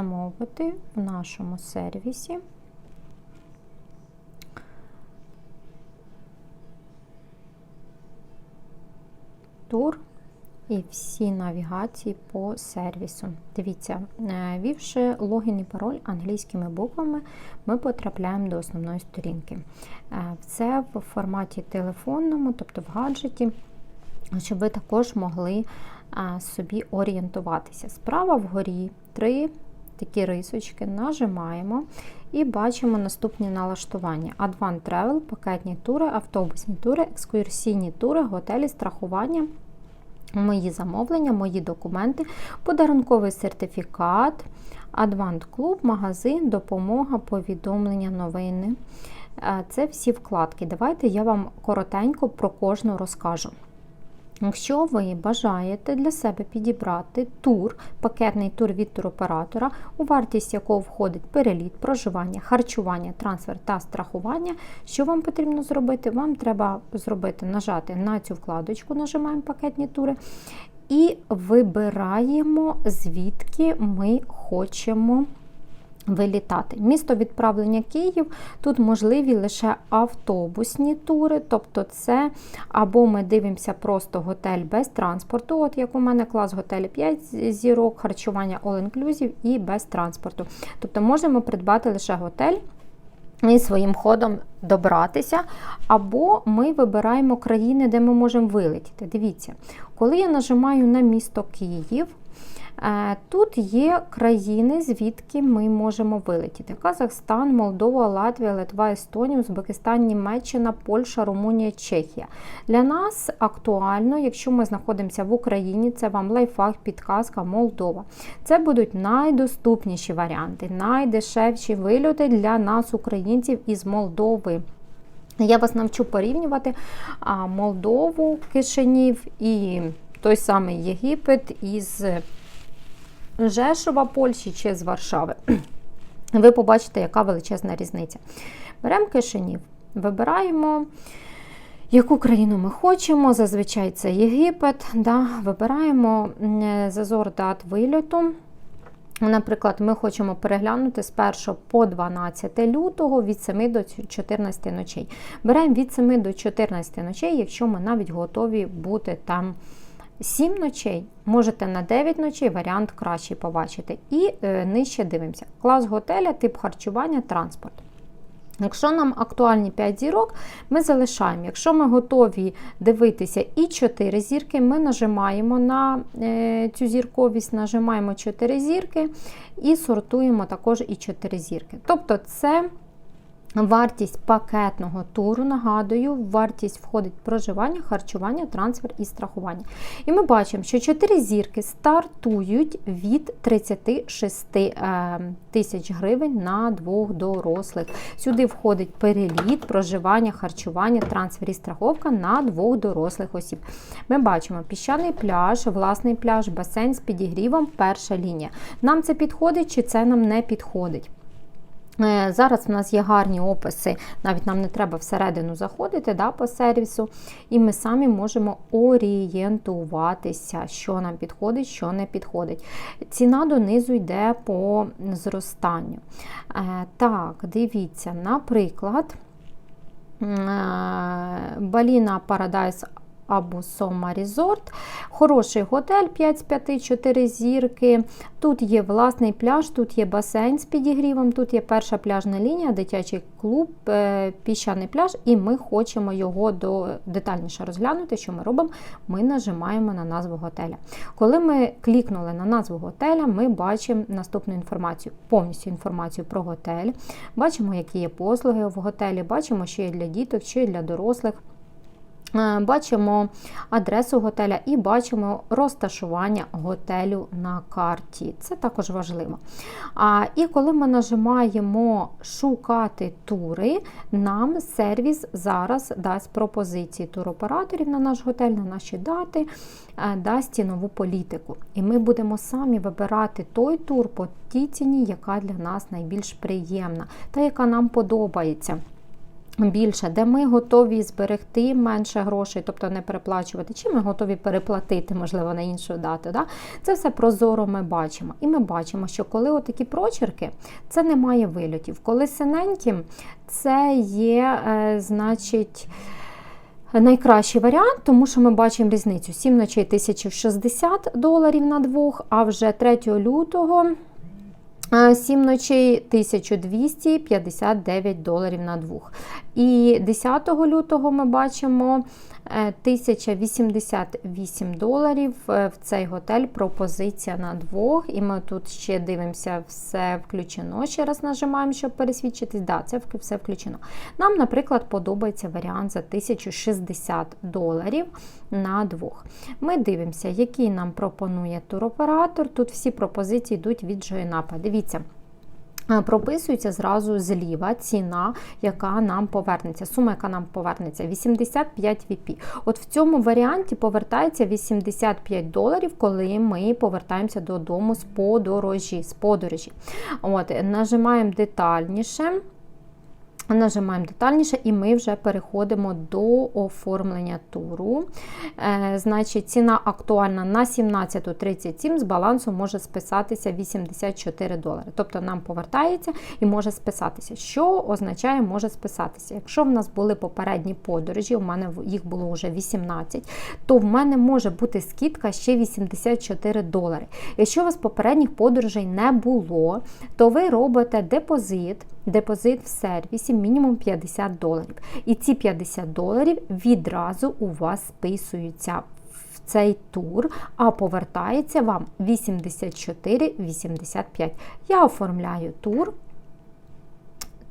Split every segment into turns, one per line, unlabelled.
замовити в нашому сервісі. Тур і всі навігації по сервісу. Дивіться, е, ввівши логін і пароль англійськими буквами, ми потрапляємо до основної сторінки. Е, Це в форматі телефонному, тобто в гаджеті, щоб ви також могли е, собі орієнтуватися. Справа вгорі три такі рисочки, нажимаємо і бачимо наступні налаштування: Advanced Travel, пакетні тури, автобусні тури, екскурсійні тури, готелі, страхування. Мої замовлення, мої документи, подарунковий сертифікат, Адвант Клуб, магазин, допомога, повідомлення, новини. Е, Це всі вкладки. Давайте я вам коротенько про кожну розкажу. Якщо ви бажаєте для себе підібрати тур, пакетний тур від туроператора, у вартість якого входить переліт, проживання, харчування, трансфер та страхування, що вам потрібно зробити? Вам треба зробити, нажати на цю вкладочку, нажимаємо пакетні тури, і вибираємо, звідки ми хочемо вилітати. Місто відправлення Київ. Тут можливі лише автобусні тури, тобто це або ми дивимося просто готель без транспорту, от як у мене клас готелі 5 зірок, харчування all-inclusive і без транспорту. Тобто можемо придбати лише готель. І своїм ходом добратися, або ми вибираємо країни, де ми можемо вилетіти. Дивіться, коли я нажимаю на місто Київ, Е, тут є країни, звідки ми можемо вилетіти: Казахстан, Молдова, Латвія, Литва, Естонія, Узбекистан, Німеччина, Польща, Румунія, Чехія. Для нас актуально, якщо ми знаходимося в Україні, це вам лайфхак, підказка, Молдова. Це будуть найдоступніші варіанти, найдешевші вильоти для нас, українців із Молдови. Я вас навчу порівнювати Молдову, Кишинів і той самий Єгипет із Жешова Польщі чи з Варшави. Ви побачите, яка величезна різниця. Беремо кишенів, вибираємо, яку країну ми хочемо. Зазвичай це Єгипет. Да? Вибираємо зазор дат вильоту. Наприклад, ми хочемо переглянути з 1 по 12 лютого від 7 до 14 ночей. Беремо від 7 до 14 ночей, якщо ми навіть готові бути там. 7 ночей, можете на 9 ночей варіант кращий побачити. І е, нижче дивимося. Клас готеля, тип харчування, транспорт. Якщо нам актуальні 5 зірок, ми залишаємо. Якщо ми готові дивитися і 4 зірки, ми нажимаємо на е, цю зірковість, нажимаємо 4 зірки і сортуємо також і 4 зірки. Тобто це Вартість пакетного туру, нагадую, вартість входить проживання, харчування, трансфер і страхування. І ми бачимо, що 4 зірки стартують від 36 е, тисяч гривень на двох дорослих. Сюди входить переліт, проживання, харчування, трансфер і страховка на двох дорослих осіб. Ми бачимо піщаний пляж, власний пляж, басейн з підігрівом, перша лінія. Нам це підходить чи це нам не підходить? Е, зараз в нас є гарні описи, навіть нам не треба всередину заходити да, по сервісу, і ми самі можемо орієнтуватися, що нам підходить, що не підходить. Ціна донизу йде по зростанню. Е, так, дивіться, наприклад, е, Баліна Paradise або Сома Resort. Хороший готель 5 з 5, 4 зірки. Тут є власний пляж, тут є басейн з підігрівом, тут є перша пляжна лінія, дитячий клуб, е, піщаний пляж, і ми хочемо його до, детальніше розглянути. Що ми робимо? Ми нажимаємо на назву готеля. Коли ми клікнули на назву готеля, ми бачимо наступну інформацію, повністю інформацію про готель. Бачимо, які є послуги в готелі, бачимо, що є для діток, що є для дорослих. Е, бачимо адресу готеля і бачимо розташування готелю на карті. Це також важливо. А, І коли ми нажимаємо шукати тури, нам сервіс зараз дасть пропозиції туроператорів на наш готель, на наші дати, е, дасть цінову політику. І ми будемо самі вибирати той тур по тій ціні, яка для нас найбільш приємна та яка нам подобається. Більше, де ми готові зберегти менше грошей, тобто не переплачувати, чи ми готові переплатити, можливо, на іншу дату. Да? Це все прозоро ми бачимо. І ми бачимо, що коли отакі прочерки, це немає вильотів. Коли синенькі, це є, е, значить. Найкращий варіант, тому що ми бачимо різницю: 7 ночей 1060 доларів на двох, а вже 3 лютого 7 ночей 1259 доларів на двох. І 10 лютого ми бачимо 1088 доларів в цей готель. Пропозиція на двох. І ми тут ще дивимося, все включено. Ще раз нажимаємо, щоб пересвідчитись. Да, це все включено. Нам, наприклад, подобається варіант за 1060 доларів на двох. Ми дивимося, який нам пропонує туроператор. Тут всі пропозиції йдуть від Joinap. Дивіться. Прописується зразу зліва ціна, яка нам повернеться. Сума, яка нам повернеться, 85 VP. От в цьому варіанті повертається 85 доларів, коли ми повертаємося додому з подорожі. З подорожі. От, Нажимаємо детальніше. Нажимаємо детальніше, і ми вже переходимо до оформлення туру. Е, Значить, ціна актуальна на 17.37 з балансу може списатися 84 долари. Тобто нам повертається і може списатися. Що означає, може списатися? Якщо в нас були попередні подорожі, у мене їх було вже 18, то в мене може бути скидка ще 84 долари. Якщо у вас попередніх подорожей не було, то ви робите депозит, депозит в сервісі мінімум 50 доларів. І ці 50 доларів відразу у вас списуються в цей тур, а повертається вам 84,85. Я оформляю тур.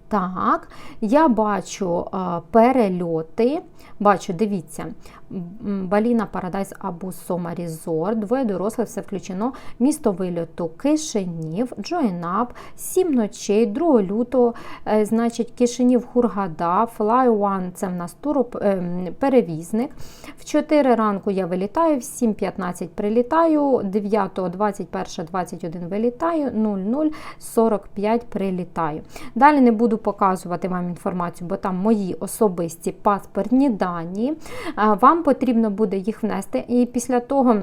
Так, я бачу перельоти. Бачу, дивіться, Баліна Парадайс або Сома Різорт, двоє дорослих, все включено. Місто вильоту Кишинів, Джойнап, 7 ночей, 2 лютого, е, значить, Кишинів Хургада, Fly One це в нас туроп, е, перевізник. В 4 ранку я вилітаю, в 7.15 прилітаю, 9, 21, 21 вилітаю, 00, 45 прилітаю. Далі не буду показувати вам інформацію, бо там мої особисті паспортні дані. Вам потрібно буде їх внести, і після того.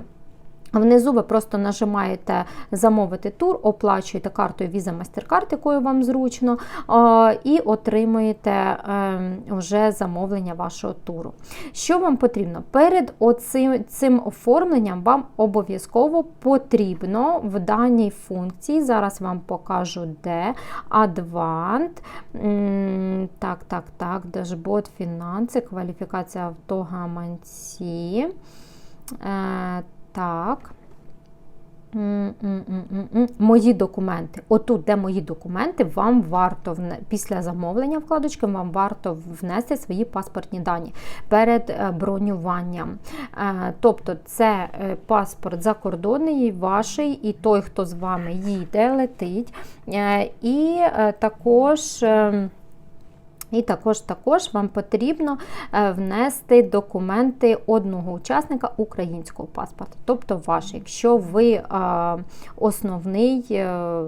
Внизу ви просто нажимаєте замовити тур, оплачуєте картою Visa MasterCard, якою вам зручно, і отримуєте ем, вже замовлення вашого туру. Що вам потрібно? Перед оцим, цим оформленням вам обов'язково потрібно в даній функції, зараз вам покажу де, Advanced, так, так, так, дашборд, фінанси, кваліфікація автогаманці. Так. Мої документи. Отут, де мої документи, вам варто після замовлення вкладочки, вам варто внести свої паспортні дані перед е, бронюванням. Е, тобто, це е, паспорт закордонний, ваший, і той, хто з вами їде, летить. І також. І також також вам потрібно е, внести документи одного учасника українського паспорта, тобто ваш, якщо ви е, основний е,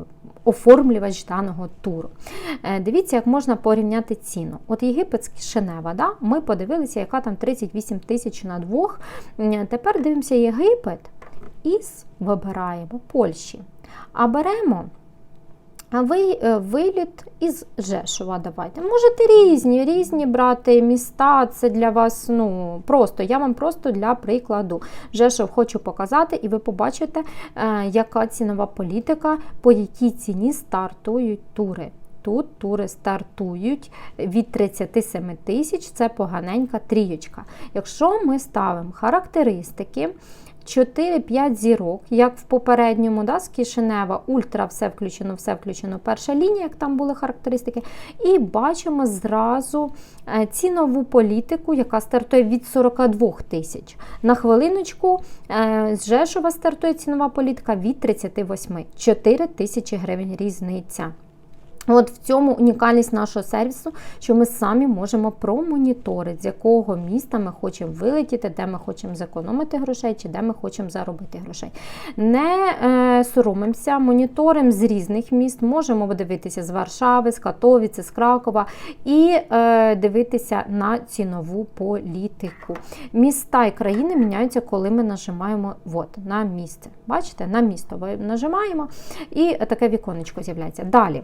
оформлювач даного туру. Дивіться, як можна порівняти ціну. От єгипетський Шенева, да? ми подивилися, яка там 38 тисяч на двох. Тепер дивимося Єгипет і вибираємо Польщі. А беремо. Ви е, виліт із Жешова давайте. Можете різні, різні брати міста. Це для вас ну, просто. Я вам просто для прикладу. Жешов хочу показати, і ви побачите, е, яка цінова політика, по якій ціні стартують тури. Тут тури стартують від 37 тисяч, це поганенька трієчка. Якщо ми ставимо характеристики, 4-5 зірок, як в попередньому, да, з Кишинева, ультра, все включено, все включено. Перша лінія, як там були характеристики. І бачимо зразу е, цінову політику, яка стартує від 42 тисяч. На хвилиночку е, з Жешова стартує цінова політика від 38 4 тисячі гривень різниця. От в цьому унікальність нашого сервісу, що ми самі можемо промоніторити, з якого міста ми хочемо вилетіти, де ми хочемо зекономити грошей, чи де ми хочемо заробити грошей. Не е, соромимося, моніторимо з різних міст, можемо дивитися з Варшави, з Катовіці, з Кракова і е, дивитися на цінову політику. Міста і країни міняються, коли ми нажимаємо от, на місце. Бачите, на місто нажимаємо, і таке віконечко з'являється. Далі.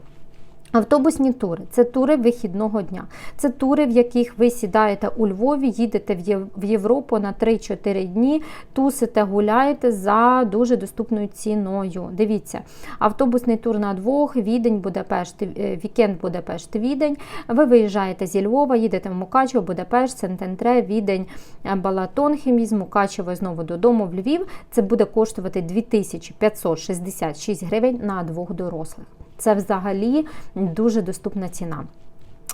Автобусні тури це тури вихідного дня. Це тури, в яких ви сідаєте у Львові, їдете в Європу на 3-4 дні, тусите, гуляєте за дуже доступною ціною. Дивіться, автобусний тур на двох, Відень, Будапешт, е, вікенд Будапешт, Відень. Ви виїжджаєте зі Львова, їдете в Мукачево, Будапешт, Сентентре, Відень, е, Балатон, Хіміз, Мукачево знову додому в Львів. Це буде коштувати 2566 гривень на двох дорослих. Це взагалі дуже доступна ціна.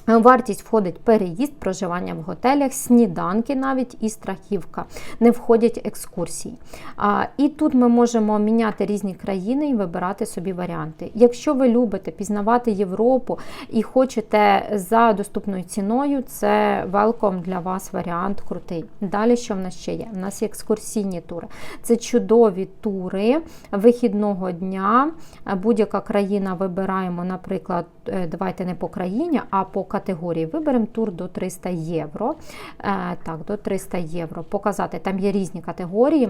Вартість входить переїзд, проживання в готелях, сніданки навіть і страхівка. Не входять екскурсії. А, І тут ми можемо міняти різні країни і вибирати собі варіанти. Якщо ви любите пізнавати Європу і хочете за доступною ціною, це велком для вас варіант крутий. Далі що в нас ще є? У нас є екскурсійні тури. Це чудові тури вихідного дня. Будь-яка країна вибираємо, наприклад, давайте не по країні, а по категорії. Виберемо тур до 300 євро. Е, так, до 300 євро. Показати, там є різні категорії.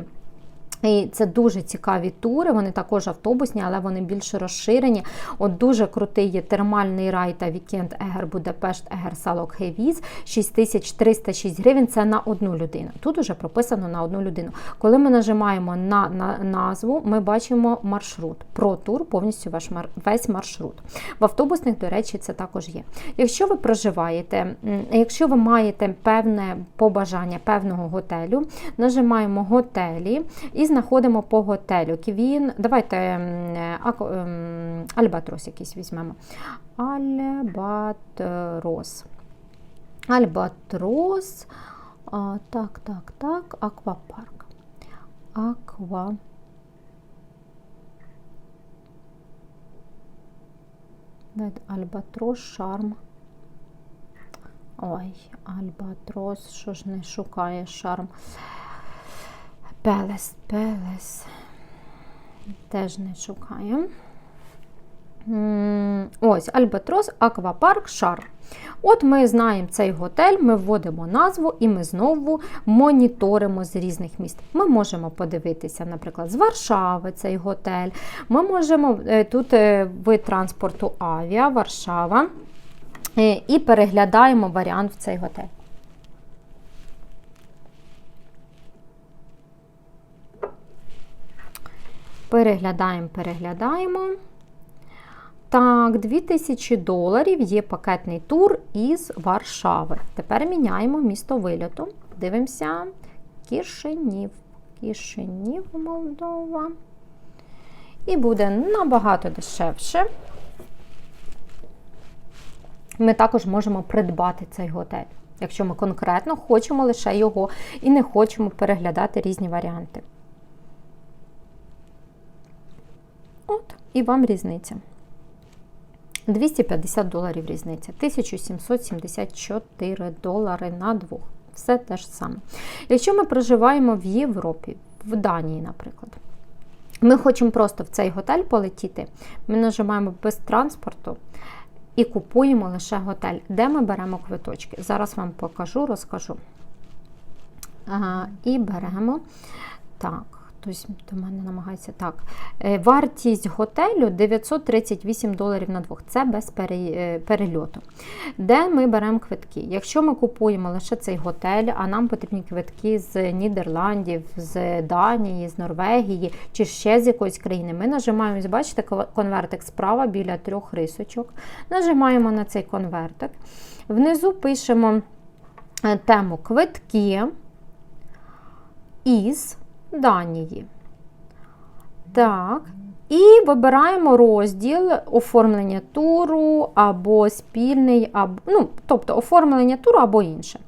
І це дуже цікаві тури, вони також автобусні, але вони більш розширені. От Дуже крутий є термальний рай та вікенд Егер Будапешт, Егер Салок Хевіз, 6306 гривень це на одну людину. Тут уже прописано на одну людину. Коли ми нажимаємо на, на назву, ми бачимо маршрут. Про тур повністю ваш весь маршрут. В автобусних, до речі, це також є. Якщо ви проживаєте, якщо ви маєте певне побажання певного готелю, нажимаємо готелі і знаходимо по готелю. Квін, давайте ем, Альбатрос якийсь візьмемо. Альбатрос. Альбатрос. Так, так, так, аквапарк. Аква. Альбатрос, шарм. Ой, Альбатрос, що ж не шукає шарм. Пелес, Пелес. Теж не шукаємо. Ось, Альбатрос, Аквапарк, Шар. От ми знаємо цей готель, ми вводимо назву і ми знову моніторимо з різних міст. Ми можемо подивитися, наприклад, з Варшави цей готель. Ми можемо е, тут е, вид транспорту Авіа, Варшава. Е, і переглядаємо варіант в цей готель. Переглядаємо, переглядаємо. Так, 2000 доларів є пакетний тур із Варшави. Тепер міняємо місто вильоту. Дивимося Кишинів. Кишинів, Молдова. І буде набагато дешевше. Ми також можемо придбати цей готель, якщо ми конкретно хочемо лише його і не хочемо переглядати різні варіанти. От, і вам різниця. 250 доларів різниця. 1774 долари на двох. Все те ж саме. Якщо ми проживаємо в Європі, в Данії, наприклад, ми хочемо просто в цей готель полетіти, ми нажимаємо без транспорту і купуємо лише готель, де ми беремо квиточки. Зараз вам покажу, розкажу. Ага, І беремо так хтось до мене намагається так. Е, вартість готелю 938 доларів на двох. Це без е, перельоту. Де ми беремо квитки? Якщо ми купуємо лише цей готель, а нам потрібні квитки з Нідерландів, з Данії, з Норвегії чи ще з якоїсь країни, ми нажимаємо, бачите, конвертик справа біля трьох рисочок. Нажимаємо на цей конвертик. Внизу пишемо е, тему квитки із Данії. Так. І вибираємо розділ оформлення туру або спільний, або, ну, тобто оформлення туру або інше.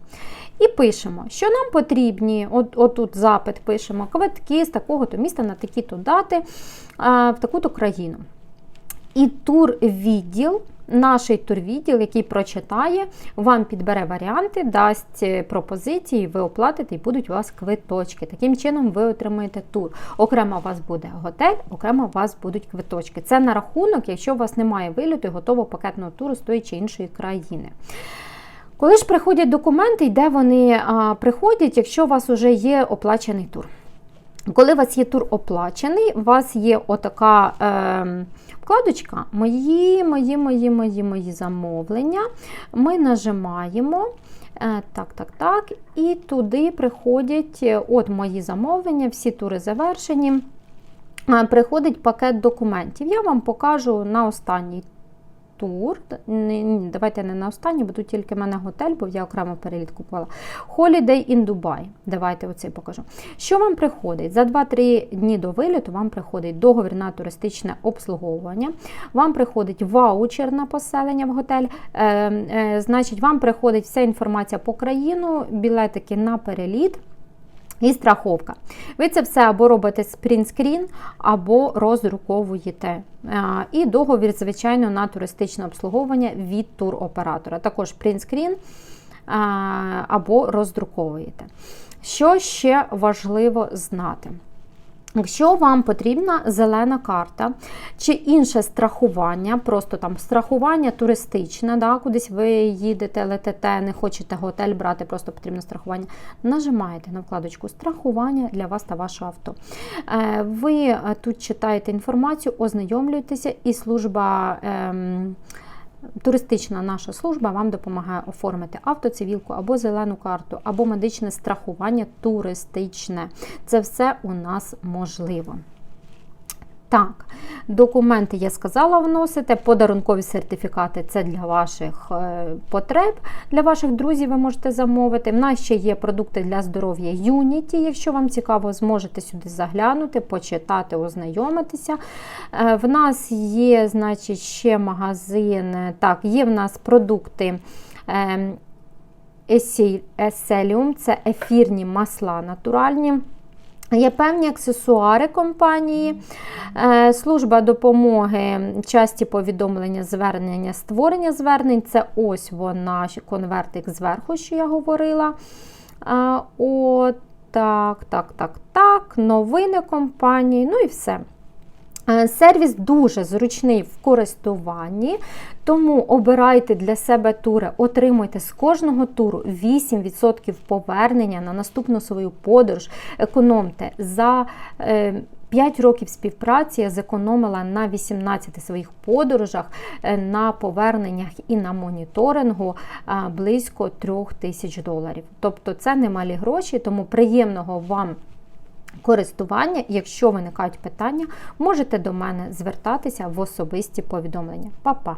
І пишемо, що нам потрібні, от, отут запит пишемо квитки з такого-то міста на такі-то дати в таку-то країну. І тур відділ наш турвідділ, який прочитає, вам підбере варіанти, дасть е, пропозиції, ви оплатите і будуть у вас квиточки. Таким чином ви отримаєте тур. Окремо у вас буде готель, окремо у вас будуть квиточки. Це на рахунок, якщо у вас немає виліту і готового пакетного туру з тої чи іншої країни. Коли ж приходять документи, і де вони а, приходять, якщо у вас вже є оплачений тур. Коли у вас є тур оплачений, у вас є отака е, вкладочка Мої, мої, мої, мої, мої замовлення. Ми нажимаємо. Е, так, так, так. І туди приходять е, от мої замовлення, всі тури завершені. Е, Приходить пакет документів. Я вам покажу на останній тур. Давайте не на останній, бо тут тільки в мене готель, бо я окремо переліт купувала. Holiday in Dubai. Давайте оцей покажу. Що вам приходить? За 2-3 дні до виліту вам приходить договір на туристичне обслуговування, вам приходить ваучер на поселення в готель. Е, е, значить, вам приходить вся інформація по країну, білетики на переліт. І страховка. Ви це все або робите спрінскрін, або роздруковуєте. І договір, звичайно, на туристичне обслуговування від туроператора. Також принтскрін або роздруковуєте. Що ще важливо знати? Якщо вам потрібна зелена карта чи інше страхування, просто там страхування туристичне, да, кудись ви їдете, летите, не хочете готель брати, просто потрібно страхування, нажимаєте на вкладочку страхування для вас та вашого авто. Е, ви тут читаєте інформацію, ознайомлюєтеся, і служба. Ем, Туристична наша служба вам допомагає оформити автоцивілку або зелену карту, або медичне страхування туристичне. Це все у нас можливо. Так, документи я сказала вносите, подарункові сертифікати це для ваших е, потреб, для ваших друзів ви можете замовити. В нас ще є продукти для здоров'я Unity. Якщо вам цікаво, зможете сюди заглянути, почитати, ознайомитися. Е, в нас є, значить, ще магазин. Так, є в нас продукти. Еселіум, це ефірні масла натуральні. Є певні аксесуари компанії, е, служба допомоги, часті повідомлення, звернення, створення звернень це ось вона, конвертик зверху, що я говорила. Е, от, так, так, так, так, новини компанії, ну і все. Е, сервіс дуже зручний в користуванні, тому обирайте для себе тури, отримуйте з кожного туру 8% повернення на наступну свою подорож. Економте за 5 е, років співпраці я зекономила на 18 своїх подорожах, е, на поверненнях і на моніторингу близько 3 тисяч доларів. Тобто це немалі гроші, тому приємного вам користування. Якщо виникають питання, можете до мене звертатися в особисті повідомлення. Па-па!